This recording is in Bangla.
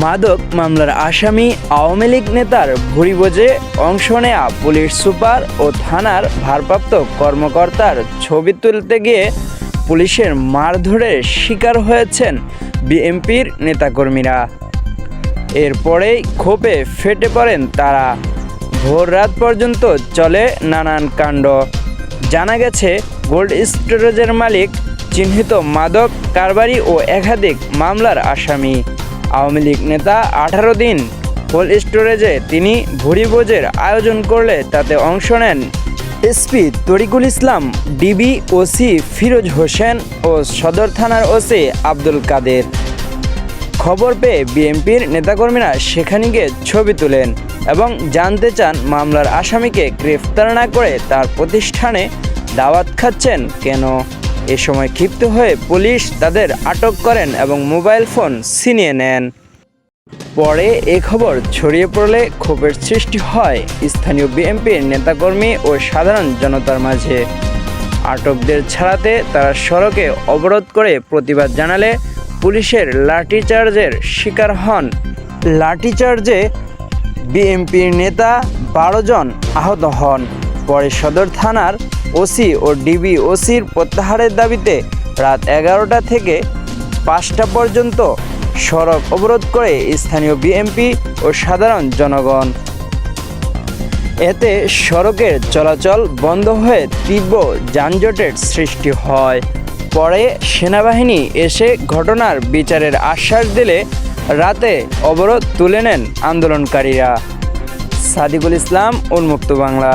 মাদক মামলার আসামি আওয়ামী লীগ নেতার ভুরিভোজে অংশ নেয়া পুলিশ সুপার ও থানার ভারপ্রাপ্ত কর্মকর্তার ছবি তুলতে গিয়ে পুলিশের মারধরের শিকার হয়েছেন বিএনপির নেতাকর্মীরা। এরপরেই ক্ষোভে ফেটে পড়েন তারা। ভোর রাত পর্যন্ত চলে নানান কাণ্ড। জানা গেছে, গোল্ড স্টোরেজের মালিক, চিহ্নিত মাদক, কারবারি ও একাধিক মামলার আসামি। আওয়ামী লীগ নেতা আঠারো দিন কোল্ড স্টোরেজে তিনি ভুরিভোজের আয়োজন করলে তাতে অংশ নেন। SP Tariqul Islam, DB OC Firoz Hossain ও সদর থানার ওসি আব্দুল কাদের। খবর পেয়ে বিএনপির নেতাকর্মীরা সেখানে গিয়ে ছবি তোলেন এবং জানতে চান মামলার আসামিকে গ্রেফতার না করে তার প্রতিষ্ঠানে দাওয়াত খাচ্ছেন কেন। এ সময় ক্ষিপ্ত হয়ে পুলিশ তাদের আটক করেন এবং মোবাইল ফোন ছিনিয়ে নেন। পরে এ খবর ছড়িয়ে পড়লে ক্ষোভের সৃষ্টি হয় স্থানীয় বিএনপির নেতাকর্মী ও সাধারণ জনতার মাঝে। আটকদের ছাড়াতে তারা সড়কে অবরোধ করে প্রতিবাদ জানালে পুলিশের লাঠিচার্জের শিকার হন। লাঠিচার্জে বিএনপির নেতা বারো জন আহত হন। পরে সদর থানার ওসি ও ডিবি ওসির প্রত্যাহারের দাবিতে রাত এগারোটা থেকে পাঁচটা পর্যন্ত সড়ক অবরোধ করে স্থানীয় বিএনপি ও সাধারণ জনগণ। এতে সড়কের চলাচল বন্ধ হয়ে তীব্র যানজটের সৃষ্টি হয়। পরে সেনাবাহিনী এসে ঘটনার বিচারের আশ্বাস দিলে রাতে অবরোধ তুলে নেন আন্দোলনকারীরা। সাদিকুল ইসলাম, উন্মুক্ত বাংলা।